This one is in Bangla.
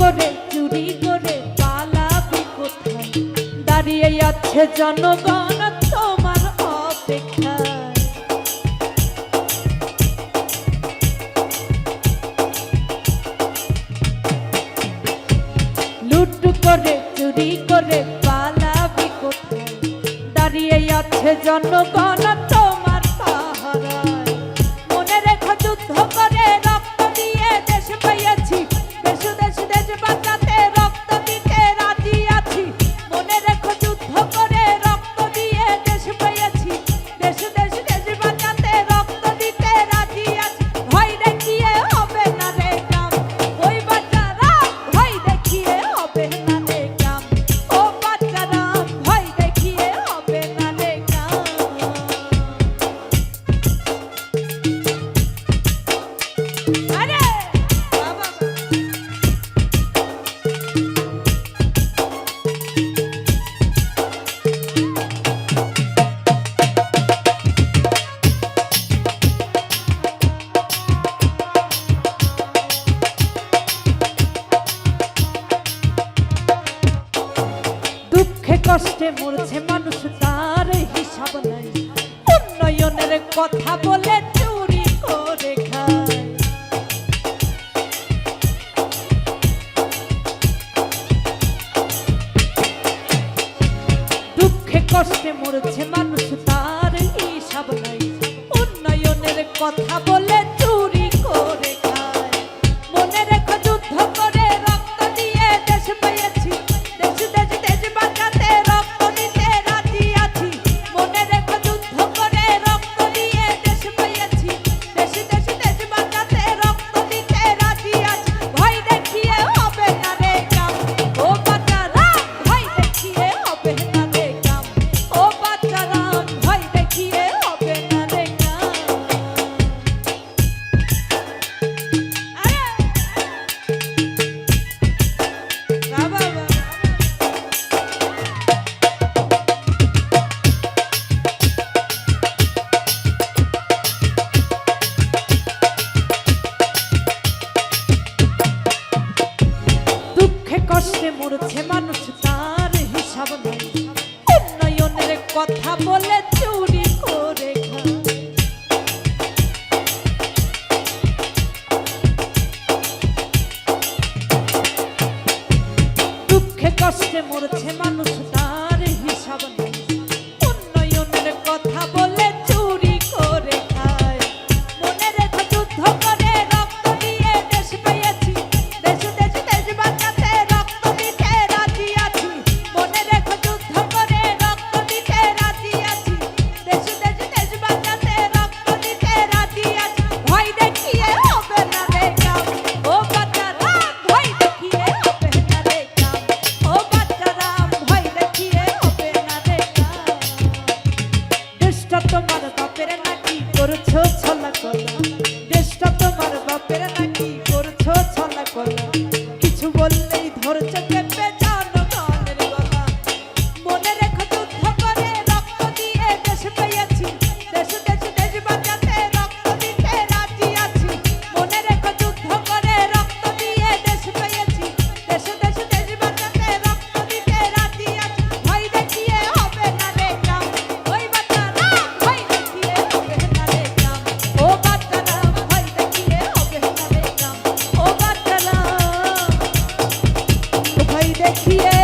করে চুরি করে দাঁড়িয়ে আছে জনগণ। করে পালা কোথায় দাঁড়িয়ে আছে জনগণ কষ্টে মরছে মানুষ, তার হিসাব নাই। উন্নয়নের কথা বলে চুরি করে দুঃখে কষ্টে মরছে মানুষ, তার হিসাব নাই। উন্নয়নের কথা বলে কষ্টে মরছে মানুষ তার হিসাব নেই। উন্নয়নের কথা দেশটা তোমার বাপের নাকি? Yeah.